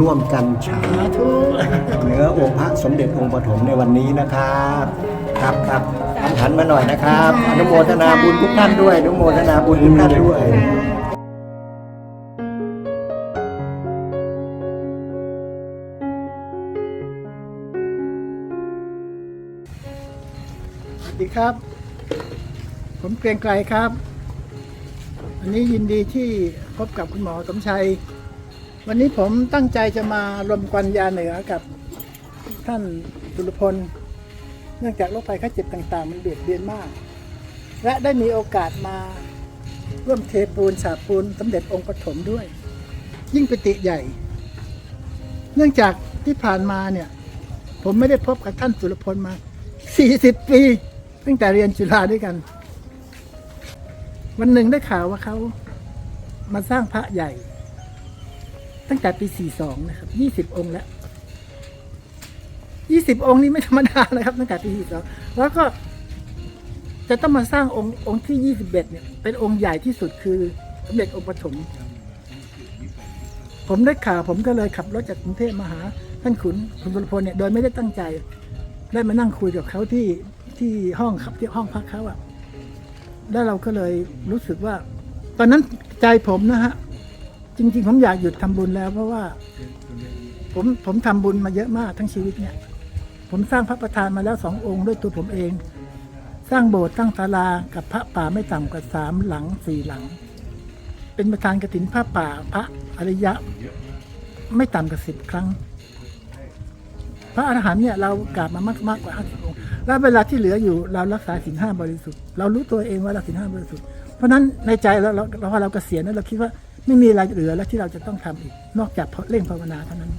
ร่วมกันฉาสาธุเนื้อองค์พระสมเด็จองค์ปฐมในวันนี้นะครับ ครับครับหันมาหน่อยนะครับ อนุโมทนาบุญทุกท่านด้วยอนุโมทนาบุญทุกท่านด้วยสวัสดีครับ ผมเกรียงไกรครับวันนี้ยินดีที่พบกับคุณหมอสมชัย วันนี้ผมตั้งใจจะมารวมควันยาเหนือกับท่านตุลพล เนื่องจากโรคภัยไข้เจ็บต่างๆ มันเบียดเบียนมาก และได้มีโอกาสมาร่วมเทปูนฉาปูนสมเด็จองค์ปฐมด้วย ยิ่งปิติใหญ่ เนื่องจากที่ผ่านมาเนี่ย ผมไม่ได้พบกับท่านสุรพลมา 40 ปี ตั้งแต่เรียนจุฬาด้วยกัน วันหนึ่งได้ข่าวว่าเขามาสร้างพระใหญ่ ตั้งแต่ปี 42 นะครับ 20 องค์แล้ว 20 องค์นี้ไม่ธรรมดานะครับ ตั้งแต่ปี 42 แล้วก็จะต้องมาสร้างองค์องค์ที่ 21 เนี่ย เป็นองค์ใหญ่ที่สุดคือสมเด็จองค์ปฐมผมได้ข่าวผมก็เลยขับรถจากกรุงเทพมาหา ท่านขุนคุณสุรพลเนี่ยโดยไม่ได้ตั้งใจ ได้มานั่งคุยกับเขาที่ที่ห้องครับที่ห้องพักเขาอะแล้วเราก็เลยรู้สึกว่า ตอนนั้นใจผมนะฮะ จริง ๆ ผมอยากหยุดทำบุญแล้วเพราะว่า ผมผมทำบุญมาเยอะมากทั้งชีวิตเนี่ย ผมสร้างพระประธานมาแล้วสององค์ด้วยตัวผมเอง สร้างโบสถ์สร้างศาลากับพระป่าไม่ต่ำกว่าสามหลังสี่หลัง เป็นประธานกฐินพระป่าพระอริยะ ไม่ต่ำกว่าสิบครั้ง พระอรหันต์เนี่ยเรากราบมามากมากกว่าห้าสิบองค์แล้วเวลาที่เหลืออยู่เรารักษาศีลห้าบริสุทธิ์เรารู้ตัวเองว่าเราศีลห้าบริสุทธิ์เพราะนั้นในใจเราเราเราพอเราเกษียณแล้วเราคิดว่า ไม่มีอะไรเหลือแล้วที่เราจะต้องทำอีก นอกจากเร่งภาวนาเท่านั้น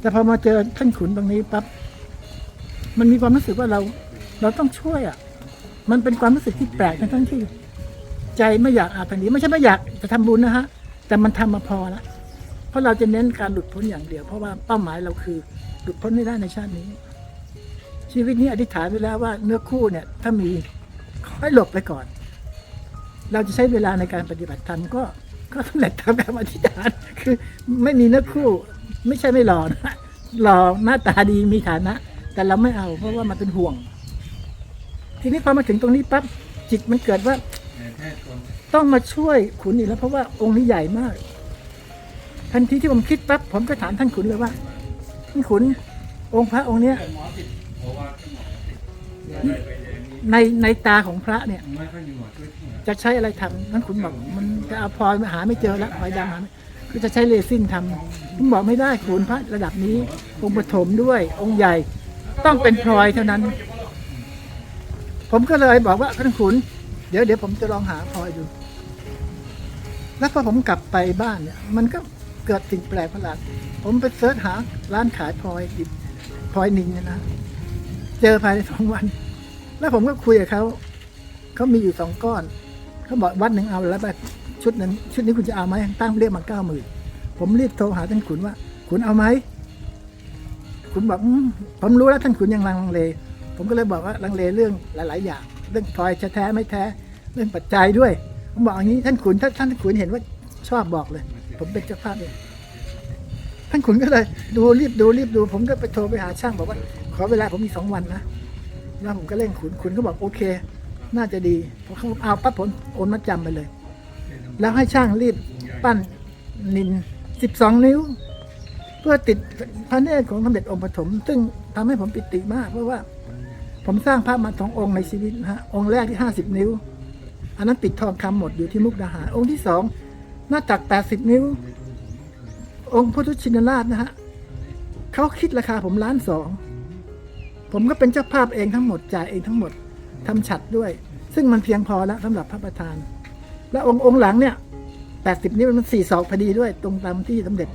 แต่พอมาเจอท่านขุนตรงนี้ปั๊บมันมีความรู้สึกว่าเรา เราต้องช่วยอะ มันเป็นความรู้สึกที่แปลกทั้งที่ ใจไม่อยากอาทางนี้ ไม่ใช่ไม่อยากจะทำบุญนะฮะ แต่มันทำมาพอล้วเพราะเราจะเน้นการหลุดพ้นอย่างเดียว เพราะว่าเป้าหมายเราคือ หลุดพ้นไม่ได้ในชาตินี้ ชีวิตนี้อธิษฐานไว้แล้วว่าเนื้อคู่เนี่ย ถ้ามีขอให้หลบไปก่อน เราจะใช้เวลาในการปฏิบัติธรรมก็ ก็สำเร็จตามการอธิษฐานคือไม่มีนื้อคู่ ไม่ใช่ไม่หล่อนะหล่อหน้าตาดีมีฐานะ แต่เราไม่เอา เพราะว่ามันเป็นห่วง ทีนี้พอมาถึงตรงนี้ปั๊บจิตมันเกิดว่า ต้องมาช่วยขุนอีกแล้วเพราะว่าองค์นี้ใหญ่มาก ทันทีที่ผมคิดปั๊บผมก็ถามท่านขุนเลยว่าท่านขุนองค์พระองค์เนี้ย ในในตาของพระเนี่ย จะใช้อะไรทำท่านขุนบอกมันจะเอาพลอยมาหาไม่เจอแล้วพลอยดำหาไม่คือจะใช้เรซินทำผมบอกไม่ได้ขุนพระระดับนี้ องค์ปฐมด้วยองค์ใหญ่ต้องเป็นพลอยเท่านั้น ผมก็เลยบอกว่าท่านขุนเดี๋ยวเดี๋ยวผมจะลองหาพลอยดู แล้วพอผมกลับไปบ้านเนี่ย มันก็เกิดสิ่งแปลกประหลาดผมไปเสิร์ชหาร้านขายพลอยดิบพลอยนินเนี่ยนะ เจอภายในสองวัน แล้วผมก็คุยกับเขาเขามีอยู่สองก้อนเขาบอกวัดหนึ่งเอาแล้วไปชุดนั้นชุดนี้คุณจะเอาไหมตั้งเรียกมาเก้าหมื่นผมรีบโทรหาท่านขุนว่า ขุนเอาไหมขุนบอกผมรู้แล้วท่านขุนยังลังเล ผมก็เลยบอกว่าลังเลเรื่องหลาย ๆ อย่าง เรื่องพลอยจะแท้ไม่แท้ เรื่องปัจจัยด้วย ผมบอกอย่างนี้ท่านขุนถ้าท่านขุนเห็นว่าชอบบอกเลย ผมเป็นเจ้าภาพเองท่านขุนก็เลยดูรีบดูรีบดู ผมก็ไปโทรไปหาช่างบอกว่า ขอเวลาผมมีสองวันนะ แล้วผมก็เร่งขุนขุนก็บอกโอเค น่าจะดีพอเขาเอาปั๊บผมโอนมาจำไปเลย แล้วให้ช่างรีบปั้นนินสิบสองนิ้ว เพื่อติดพระเนตรของสมเด็จองค์ปฐมซึ่งทำให้ผมปิติมาก เพราะว่า ผมสร้างพระมาสององค์ในชีวิตนะฮะองค์แรกที่ห้าสิบนิ้ว อันนั้นปิดทองคำหมดอยู่ที่มุกดาหารองค์ที่สองหน้าตักแปดสิบนิ้ว องค์พุทธชินราชนะฮะเขาคิดราคาผมล้านสอง ผมก็เป็นเจ้าภาพเองทั้งหมดจ่ายเองทั้งหมดทำฉัดด้วย ซึ่งมันเพียงพอแล้วสำหรับพระประธาน แล้วองค์องค์หลังเนี่ยแปดสิบนิ้มันสี่ศอกพอดีด้วย ตรงตามที่สมเด็จ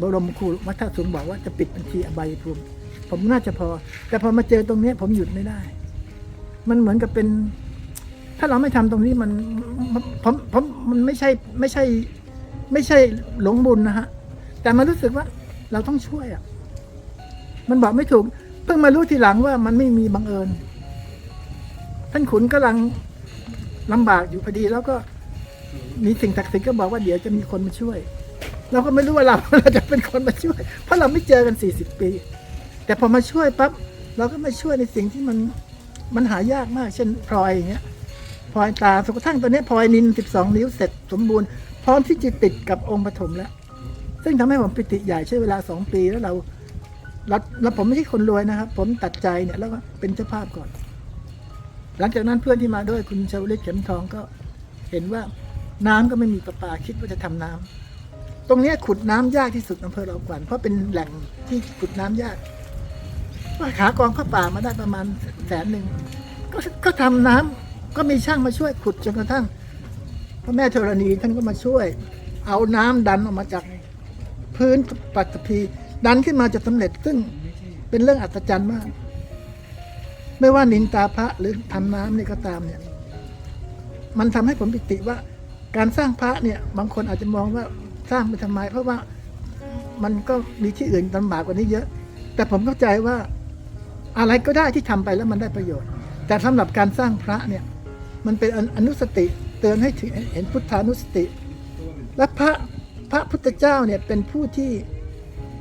บรมครูวัฒนสุนบอกว่าจะปิดบัญชีอบายภูมิผมน่าจะพอ แต่พอมาเจอตรงนี้ผมหยุดไม่ได้ มันเหมือนกับเป็น ถ้าเราไม่ทำตรงนี้มันผมผมมันไม่ใช่ไม่ใช่ ไม่ใช่หลงบุญนะฮะ แต่มันรู้สึกว่าเราต้องช่วยอะ มันบอกไม่ถูก เพิ่งมารู้ทีหลังว่ามันไม่มีบังเอิญ ท่านขุนกำลังลำบากอยู่พอดีแล้วก็มีสิ่งศักดิ์สิทธิ์ก็บอกว่าเดี๋ยวจะมีคนมาช่วย เราก็ไม่รู้ว่าเราเราจะเป็นคนมาช่วย เพราะเราไม่เจอกันสี่สิบปี แต่พอมาช่วยปั๊บเราก็มาช่วยในสิ่งที่มันมันหายากมาก เช่นพลอยอย่างเงี้ยพลอยตาสุกระทั่งตอนนี้พลอยนินสิบสองนิ้วเสร็จสมบูรณ์พร้อมที่จะติดกับองค์ปฐมแล้ว ซึ่งทำให้ผมปิติใหญ่ใช้เวลาสองปีแล้วเรา เราแล้วผมไม่ใช่คนรวยนะครับ ผมตัดใจเนี่ยแล้วก็เป็นเจ้าภาพก่อน หลังจากนั้นเพื่อนที่มาด้วยคุณชาวลิตเข็มทองก็เห็นว่าน้ำก็ไม่มีประปาคิดว่าจะทำน้ำตรงนี้ขุดน้ำยากที่สุดอำเภอเราขวัญเพราะเป็นแหล่งที่ขุดน้ำยากว่าหากองข้าวป่ามาได้ประมาณแสนหนึ่งก็ก็ทำน้ำก็มีช่างมาช่วยขุดจนกระทั่งพระแม่ธรณีท่านก็มาช่วย เอาน้ำดันออกมาจากพื้นปัตตภี ดันขึ้นมาจะสำเร็จซึ่งเป็นเรื่องอัศจรรย์มาก ไม่ว่านินตาพระหรือทำน้ำนี่ก็ตามเนี่ย มันทำให้ผมปิติว่า การสร้างพระเนี่ย บางคนอาจจะมองว่าสร้างไปทำไม เพราะว่ามันก็มีที่อื่นลำบากกว่านี้เยอะ แต่ผมเข้าใจว่าอะไรก็ได้ที่ทำไปแล้วมันได้ประโยชน์ แต่สำหรับการสร้างพระเนี่ย มันเป็นอนุสติเตือนให้เห็นพุทธานุสติ และพระพระพุทธเจ้าเนี่ยเป็นผู้ที่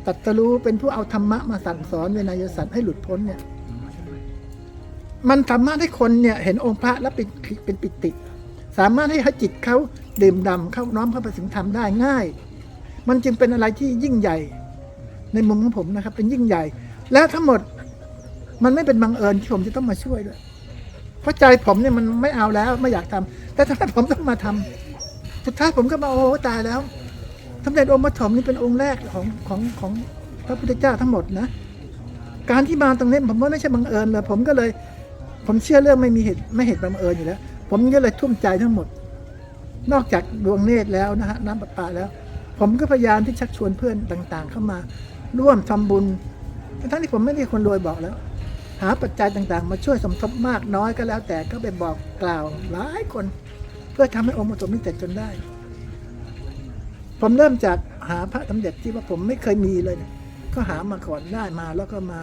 ตัดรู้เป็นผู้เอาธรรมะมาสั่งสอนเวนยสัตว์ให้หลุดพ้นเนี่ย มันสามารถให้คนเนี่ย เห็นองค์พระแล้วเป็นเป็นปิติ สามารถให้หจิตเขาดื่มด่ำเข้าน้อมเข้าไปถึงธรรมได้ง่าย มันจึงเป็นอะไรที่ยิ่งใหญ่ ในมุมของผมนะครับ เป็นยิ่งใหญ่ และทั้งหมดมันไม่เป็นบังเอิญที่ผมจะต้องมาช่วยด้วยเพราะใจผมเนี่ยมันไม่เอาแล้วไม่อยากทำแต่ทำไมผมต้องมาทำสุดท้ายผมก็มาโอ้ตายแล้ว สมเด็จองค์ปฐมนี่เป็นองค์แรกของของของพระพุทธเจ้าทั้งหมดนะ การที่มาตรงนี้ผมว่าไม่ใช่บังเอิญเลยผมก็เลย ผมเชื่อเรื่องไม่มีเหตุไม่เหตุบังเอิญอยู่แล้ว ผมก็เลยทุ่มใจทั้งหมด นอกจากดวงเนตรแล้วนะฮะน้ำประปาแล้ว ผมก็พยายามที่ชักชวนเพื่อนต่างๆ เข้ามาร่วมทำบุญทั้งที่ผมไม่ได้คนรวยบอกแล้ว หาปัจจัยต่างๆ มาช่วยสมทบมากน้อยก็แล้วแต่ก็ไปบอกกล่าวหลายคน เพื่อทำให้องค์ปฐมนี้เสร็จจนได้ ผมเริ่มจากหาพระสมเด็จที่ว่าผมไม่เคยมีเลยก็หามาก่อนได้มา แล้วก็มา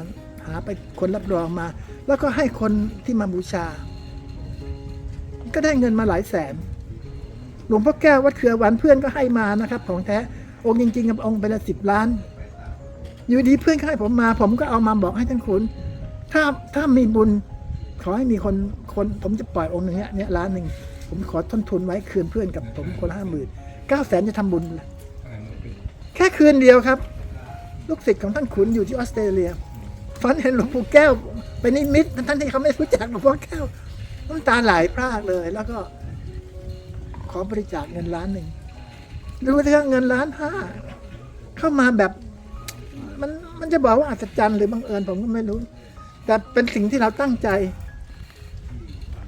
หาไปคนรับรองมา แล้วก็ให้คนที่มาบูชา ก็ได้เงินมาหลายแสนหลวงพ่อแก้ววัดเขือวานเพื่อนก็ให้มานะครับ ของแท้องค์จริงๆกับองค์ไปละสิบล้าน อยู่ดีเพื่อนก็ให้ผมมา ผมก็เอามาบอกให้ท่านคุณ ถ้าถ้ามีบุญ ขอให้มีคนคนผมจะปล่อยองค์หนึ่งเนี้ยเนี่ยล้านหนึ่งผมขอต้นทุนไว้คืนเพื่อนกับผมคนห้าหมื่น เก้าแสนจะทำบุญเลยแค่คืนเดียวครับ ลูกศิษย์ของท่านขุนอยู่ที่ออสเตรเลียฝันเห็นหลวงปู่แก้วไปนิมิตท่านที่เขาไม่รู้จักหลวงพ่อแก้วน้ำตาไหลพรากเลย แล้วก็ ขอบริจาคเงินล้านหนึ่งดูเรื่องเงินล้านห้าเข้ามาแบบ มันมันจะบอกว่าอัศจรรย์หรือบังเอิญผมก็ไม่รู้ แต่เป็นสิ่งที่เราตั้งใจ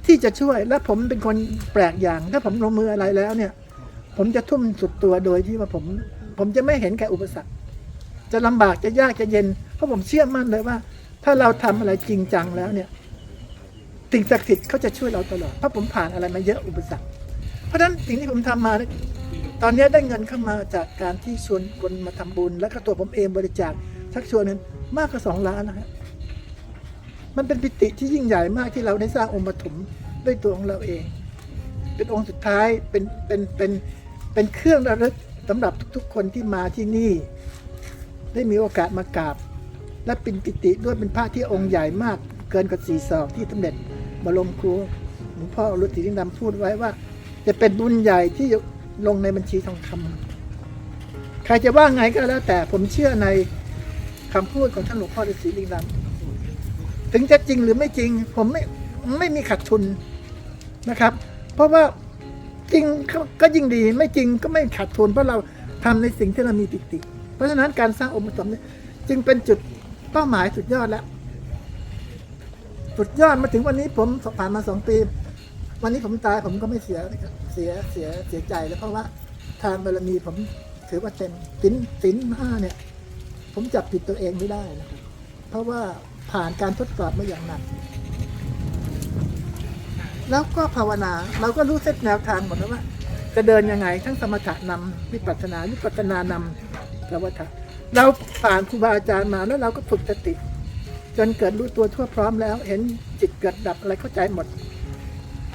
ที่จะช่วยและผมเป็นคนแปลกอย่าง ถ้าผมลงมืออะไรแล้วเนี่ย ผมจะทุ่มสุดตัวโดยที่ว่าผม ผมจะไม่เห็นแก่อุปสรรค จะลำบากจะยากจะเย็น เพราะผมเชื่อมั่นเลยว่า ถ้าเราทำอะไรจริงจังแล้วเนี่ยสิ่งศักดิ์สิทธิ์เขาจะช่วยเราตลอด เพราะผมผ่านอะไรมาเยอะอุปสรรค เพราะฉะนั้นสิ่งที่ผมทำมาตอนนี้ได้เงินเข้ามาจากการที่ชวนคนมาทำบุญ แล้วก็ตัวผมเองบริจาคชักชวนเงินมากกว่าสองล้านนะฮะมันเป็นปิติที่ยิ่งใหญ่มากที่เราได้สร้างองค์ปฐมด้วยตัวของเราเอง เป็นองค์สุดท้ายเป็นเป็นเป็น เป็นเครื่องระลึกสำหรับทุกๆคนที่มาที่นี่ ได้มีโอกาสมากราบ และเป็นปิติด้วยเป็นพระที่องค์ใหญ่มากเกินกว่าสี่ศอกที่สมเด็จบรมครูหลวงพ่อรุติลิงดำพูดไว้ว่า จะเป็นบุญใหญ่ที่ลงในบัญชีทองคำใครจะว่าไงก็แล้ว แต่ผมเชื่อในคำพูดของท่านหลวงพ่อฤาษีลิงดำถึงจะจริงหรือไม่จริง ผมไม่ไม่มีขาดทุนนะครับ เพราะว่า จริงก็ยิ่งดีไม่จริงก็ไม่ขาดทุนเพราะเราทำในสิ่งที่เรามีปิติ เพราะฉะนั้นการสร้างองค์ปฐมเนี่ยจึงเป็นจุดเป้าหมายสุดยอดแล้วสุดยอดมาถึงวันนี้ผมผ่านมาสองปีวันนี้ผมตายผมก็ไม่เสียนะครับเสียเสียเสียใจแล้วเพราะว่าทานบารมีผมถือว่าเต็มสินสินห้าเนี่ย ผมจับผิดตัวเองไม่ได้นะครับเพราะว่าผ่านการทดสอบมาอย่างหนัก แล้วก็ภาวนา เราก็รู้เส้นแนวทางหมดแล้วว่า จะเดินยังไง ทั้งสมถะนำวิปัสสนาวิปัสสนานำสวัฏะเราผ่านครูบาอาจารย์มาแล้วเราก็ฝึกสติ จนเกิดรู้ตัวทั่วพร้อมแล้ว เห็นจิตเกิดดับอะไรเข้าใจหมด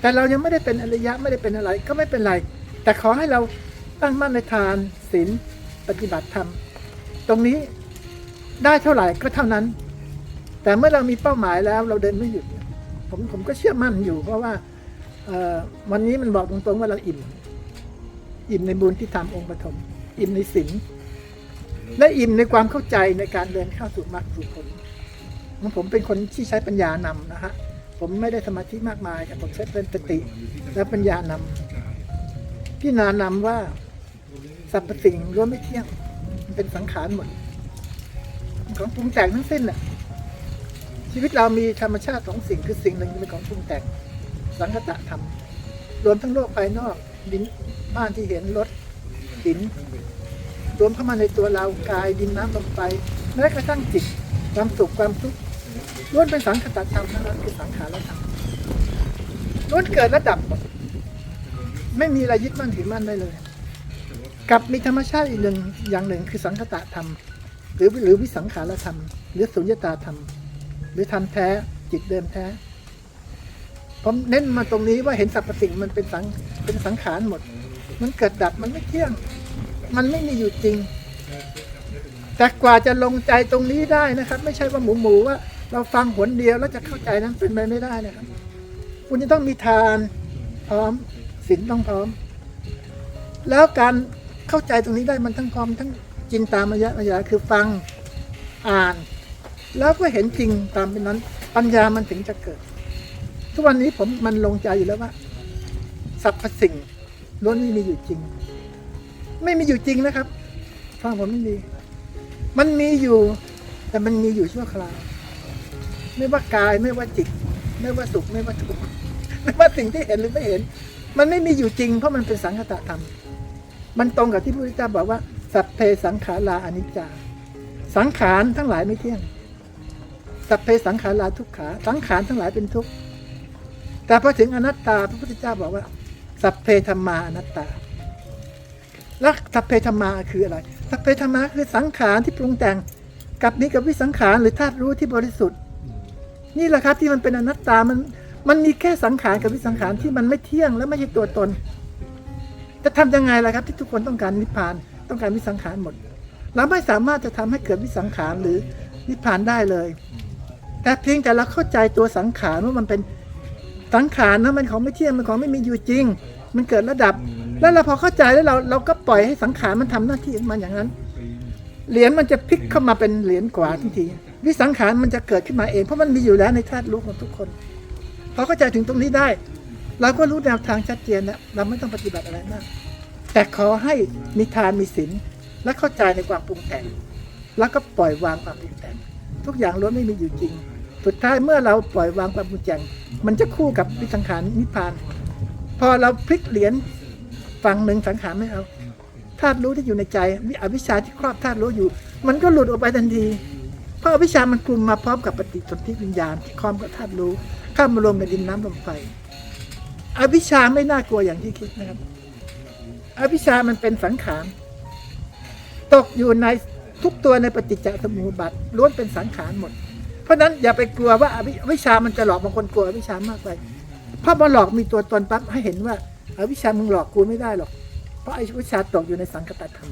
แต่เรายังไม่ได้เป็นอริยะไม่ได้เป็นอะไรก็ไม่เป็นไร แต่ขอให้เราตั้งมั่นในทานศีลปฏิบัติธรรมตรงนี้ได้เท่าไหร่ก็เท่านั้น แต่เมื่อเรามีเป้าหมายแล้วเราเดินไม่หยุด ผมผมก็เชื่อมั่นอยู่ เพราะว่าวันนี้มันบอกตรงๆว่าเราอิ่ม อิ่มในบุญที่ทำองค์ปฐมอิ่มในศีลและอิ่มในความเข้าใจในการเดินเข้าสู่มรรคสู่ผลผมเป็นคนที่ใช้ปัญญานำนะฮะผมไม่ได้สมาธิมากมายแต่ผมใช้เป็นสติและปัญญานำพี่นานำว่าสรรพสิ่งล้วนไม่เที่ยง มันเป็นสังขารหมด ของปรุงแต่งทั้งสิ้นแหละ ชีวิตเรามีธรรมชาติสองสิ่งคือสิ่งหนึ่งเป็นของปรุงแต่งสังคตะธรรม รวมทั้งโลกภายนอกดินบ้านที่เห็นรถหิน รวมเข้ามาในตัวเรากายดินน้ำลมไฟแม้กระทั่งจิตความสุขความทุกข์ล้วนเป็นสังคตะธรรมทั้งนั้นคือสังขารธรรมล้วนเกิดและดับ ไม่มีอะไรยึดมั่นถือมั่นได้เลย กับมีธรรมชาติอีกหนึ่งอย่างหนึ่งคือสังคตะธรรม หรือหรือวิสังขารธรรม หรือสุญญตาธรรม รือธรรมแท้จิตเดิมแท้ ผมเน้นมาตรงนี้ว่าเห็นสรรพสิ่งมันเป็นสังเป็นสังขารหมด มันเกิดดับมันไม่เที่ยง มันไม่มีอยู่จริง แต่กว่าจะลงใจตรงนี้ได้นะครับ ไม่ใช่ว่าหมูหมูๆว่า เราฟังหนเดียวแล้วจะเข้าใจนั้นเป็นไปไม่ได้นะครับ คุณจะต้องมีทานพร้อมศีลต้องพร้อม แล้วการเข้าใจตรงนี้ได้มันทั้งพร้อมทั้งจินตามายะมายาคือฟังอ่าน แล้วก็เห็นจริงตามเป็นนั้น ปัญญามันถึงจะเกิด ทุกวันนี้ผมมันลงใจอยู่แล้วว่าสรรพสิ่งล้วนไม่มีอยู่จริง ไม่มีอยู่จริงนะครับฟังผมไม่ดี มันมีอยู่ แต่มันมีอยู่ชั่วคราว ไม่ว่ากายไม่ว่าจิต ไม่ว่าสุขไม่ว่าทุกข์ไม่ว่าสิ่งที่เห็นหรือไม่เห็น มันไม่มีอยู่จริง เพราะมันเป็นสังคตธรรม มันตรงกับที่พระพุทธเจ้าบอกว่า สัพเพสังขาราอนิจจา สังขารทั้งหลายไม่เที่ยง สัพเพสังขาราทุกขาสังขารทั้งหลายเป็นทุกข์แต่พอถึงอนัตตาพระพุทธเจ้าบอกว่า สัพเพธรรมาอนัตตา แล้วสัพเพธรรมาคืออะไร สัพเพธรรมาคือสังขารที่ปรุงแต่งกับนี้กับวิสังขารหรือธาตุรู้ที่บริสุทธิ์ นี่แหละครับที่มันเป็นอนัตตามันมันมีแค่สังขารกับวิสังขารที่มันไม่เที่ยงและไม่ใช่ตัวตนจะทำยังไงล่ะครับ ที่ทุกคนต้องการนิพพานต้องการวิสังขารหมด เราไม่สามารถจะทำให้เกิดวิสังขารหรือนิพพานได้เลย แต่เพียงแต่เราเข้าใจตัวสังขารว่ามันเป็นสังขารนะมันของไม่เที่ยงมันของไม่มีอยู่จริง มันเกิดระดับ แล้วเราพอเข้าใจแล้วเราเราก็ปล่อยให้สังขารมันทำหน้าที่ของมันอย่างนั้น เหรียญมันจะพลิกเข้ามาเป็นเหรียญกว่าทันทีวิสังขารมันจะเกิดขึ้นมาเองเพราะมันมีอยู่แล้วในธาตุรู้ของทุกคนพอเข้าใจถึงตรงนี้ได้เราก็รู้แนวทางชัดเจนแล้วเราไม่ต้องปฏิบัติอะไรมาก แต่ขอให้มีทานมีศีลและเข้าใจในความปรุงแต่ง แล้วก็ปล่อยวางความปรุงแต่ง ทุกอย่างล้วนไม่มีอยู่จริง สุดท้ายเมื่อเราปล่อยวางความปรุงแต่งมันจะคู่กับวิสังขารนิพพาน พอเราพลิกเหรียญฝั่งหนึ่งสังขารไม่เอาธาตุรู้ที่อยู่ในใจวิอวิชชาที่ครอบธาตุรู้อยู่ มันก็หลุดออกไปทันที เพราะอวิชชามันกลุ่มมาพร้อมกับปฏิสนธิวิญญาณที่คล้อมกับธาตุรู้ข้ามารวมในดินน้ำลมไฟอวิชชาไม่น่ากลัวอย่างที่คิดนะครับ อวิชชามันเป็นสังขารตกอยู่ในทุกตัวในปฏิจจสมุปบาทล้วนเป็นสังขารหมด เพราะฉะนั้นอย่าไปกลัวว่าอวิอวิชามันจะหลอกบางคนกลัวอวิชามากไปเพราะมันหลอกมีตัวตนปั๊บให้เห็นว่าอวิชามึงหลอกกูไม่ได้หรอก เพราะไอ้วิชาตกอยู่ในสังคตธรรม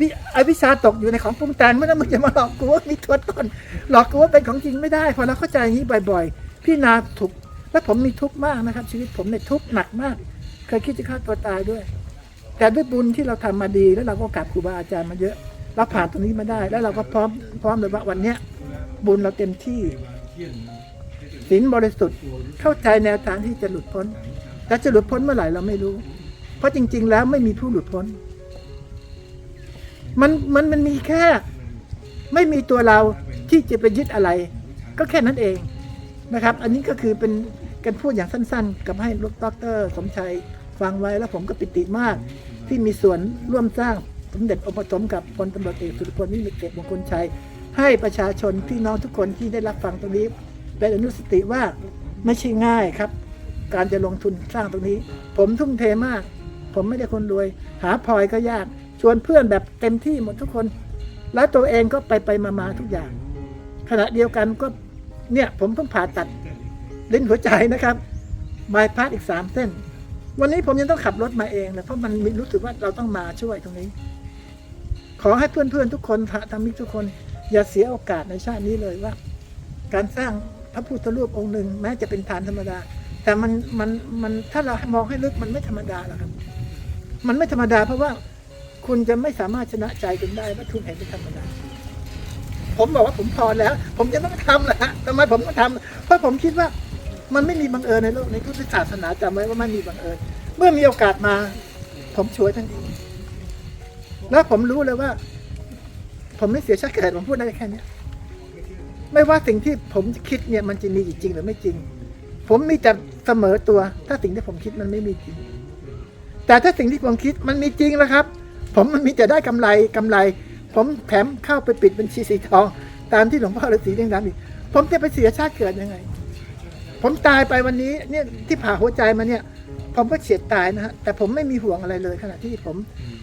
วิอวิชาตกอยู่ในของปรุงแต่งไม่ต้องมึงจะมาหลอกกูว่ามีตัวตนหลอกกูว่าเป็นของจริงไม่ได้พอเราเข้าใจอย่างนี้บ่อย ๆ พี่นาถูกและผมมีทุกข์มากนะครับ ชีวิตผมในยทุกข์หนักมาก เคยคิดจะฆ่าตัวตายด้วย แต่ด้วยบุญที่เราทำมาดีแล้วเราก็กราบครูบาอาจารย์มาเยอะเราผ่านตรงนี้มาได้ แล้วเราก็พร้อมพร้อมเลยว่าวันเนี้ย บุญเราเต็มที่ศีลบริสุทธิ์เข้าใจแนวทางที่จะหลุดพ้นแต่จะหลุดพ้นเมื่อไหร่เราไม่รู้ เพราะจริง ๆ แล้วไม่มีผู้หลุดพ้น มันมันมันมีแค่ ไม่มีตัวเราที่จะไปยึดอะไร ก็แค่นั้นเองนะครับ อันนี้ก็คือเป็นการพูดอย่างสั้น ๆ กับให้ลูกดอกเตอรสมชัยฟังไว้แล้วผมก็ปิติมาก ที่มีส่วนร่วมสร้างสมเด็จองค์ปฐมกับพลตำรวจเอกสุรพลวิมิตเกตมงคลชัย ให้ประชาชนพี่น้องทุกคนที่ได้รับฟังตรงนี้เป็นอนุสติว่าไม่ใช่ง่ายครับ การจะลงทุนสร้างตรงนี้ ผมทุ่มเทมาก ผมไม่ได้คนรวย หาพลอยก็ยาก ชวนเพื่อนแบบเต็มที่หมดทุกคน แล้วตัวเองก็ไปไปมามาทุกอย่าง ขณะเดียวกันก็เนี่ยผมเพิ่งผ่าตัดลิ้นหัวใจนะครับบายพาสอีกสามเส้น วันนี้ผมยังต้องขับรถมาเองเลยเพราะมันมรู้สึกว่าเราต้องมาช่วยตรงนี้ ขอให้เพื่อนๆทุกคนพระธรรมิกทุกคน อย่าเสียโอกาสในชาตินี้เลยว่า การสร้างพระพุทธรูปองค์หนึ่งแม้จะเป็นฐานธรรมดา แต่มันมันมันถ้าเรามองให้ลึกมันไม่ธรรมดาหรอกครับ มันไม่ธรรมดาเพราะว่าคุณจะไม่สามารถชนะใจคุณได้ว่าคุณเห็นเป็นธรรมดาผมบอกว่าผมพอแล้ว ผมจะต้องทำแหละทำไมผมต้องทำเพราะผมคิดว่ามันไม่มีบังเอิญในโลกในพุทธศาสนาจำไว้ว่ามันมีบังเอิญ เมื่อมีโอกาสมา ผมช่วยทันทีแล้วผมรู้เลยว่า ผมไม่เสียชาติเกิดผมพูดได้แค่นี้ไม่ว่าสิ่งที่ผมคิดเนี่ยมันจะมีจริงหรือไม่จริง ผมมีแต่เสมอตัว ถ้าสิ่งที่ผมคิดมันไม่มีจริง แต่ถ้าสิ่งที่ผมคิดมันมีจริงแล้วครับ ผมมันมีแต่ได้กำไรกำไร ผมแถมเข้าไปปิดบัญชีสีทอง ตามที่หลวงพ่อฤาษีเร่งดำอีกผมจะไปเสียชาติเกิดยังไง ผมตายไปวันนี้เนี่ยที่ผ่าหัวใจมาเนี่ย ผมก็เฉียดตายนะฮะแต่ผมไม่มีห่วงอะไรเลยขณะที่ผม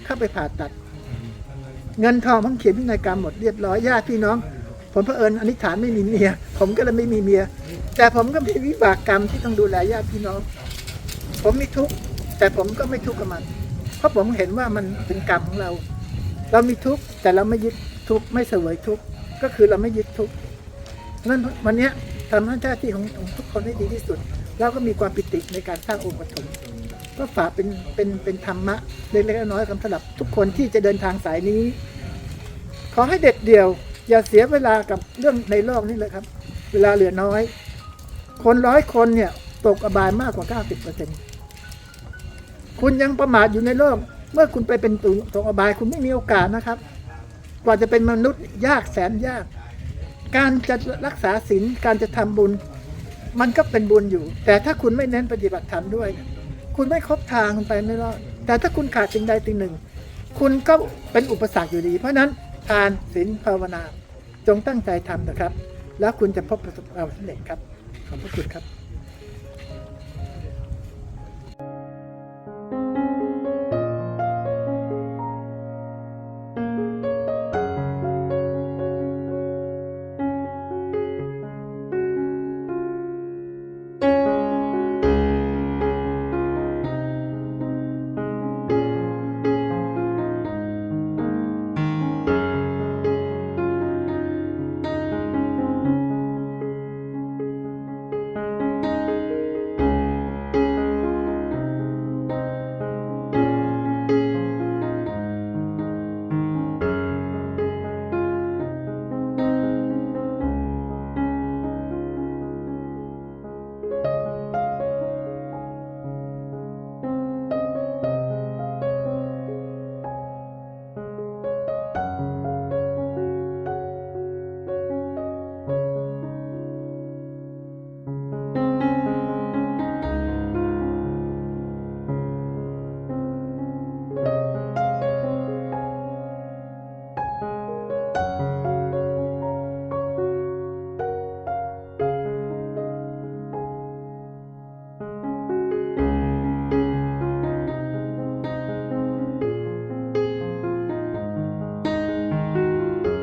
เข้าไปผ่าตัด เงินทองผมเขียนพินัยกรรมหมดเรียบร้อยญาติพี่น้อง ผมเผอิญอนิษฐานไม่มีเมีย ผมก็เลยไม่มีเมีย แต่ผมก็มีวิบากกรรมที่ต้องดูแลญาติพี่น้อง ผมมีทุกข์แต่ผมก็ไม่ทุกข์กับมัน เพราะผมเห็นว่ามันเป็นกรรมของเรา เรามีทุกข์แต่เราไม่ยึดทุกข์ไม่เสวยทุกข์ก็คือเราไม่ยึดทุกข์นั่นวันนี้ทำหน้าที่ของของทุกคนให้ดีที่สุด แล้วก็มีความปิติในการสร้างองค์ปฐม ก็ฝากเป็นเป็นเป็นธรรมะเล็กๆน้อยๆสำหรับทุกคนที่จะเดินทางสายนี้ ขอให้เด็ดเดี่ยว อย่าเสียเวลากับเรื่องในโลกนี้เลยครับ เวลาเหลือน้อย คนร้อยคนเนี่ยตกอบายมากกว่า 90%คุณยังประมาทอยู่ในโลก เมื่อคุณไปเป็นตุตกอบายคุณไม่มีโอกาสนะครับ กว่าจะเป็นมนุษย์ยากแสนยาก การจะรักษาศีลการจะทำบุญ มันก็เป็นบุญอยู่ แต่ถ้าคุณไม่เน้นปฏิบัติธรรมด้วย คุณไม่ครบทางคุณไปไม่รอดแต่ถ้าคุณขาดสิ่งใดสิ่งหนึ่ง คุณก็เป็นอุปสรรคอยู่ดี เพราะนั้นทานศีลภาวนา จงตั้งใจทำนะครับ แล้วคุณจะพบประสบความสำเร็จครับขอบพระคุณครับ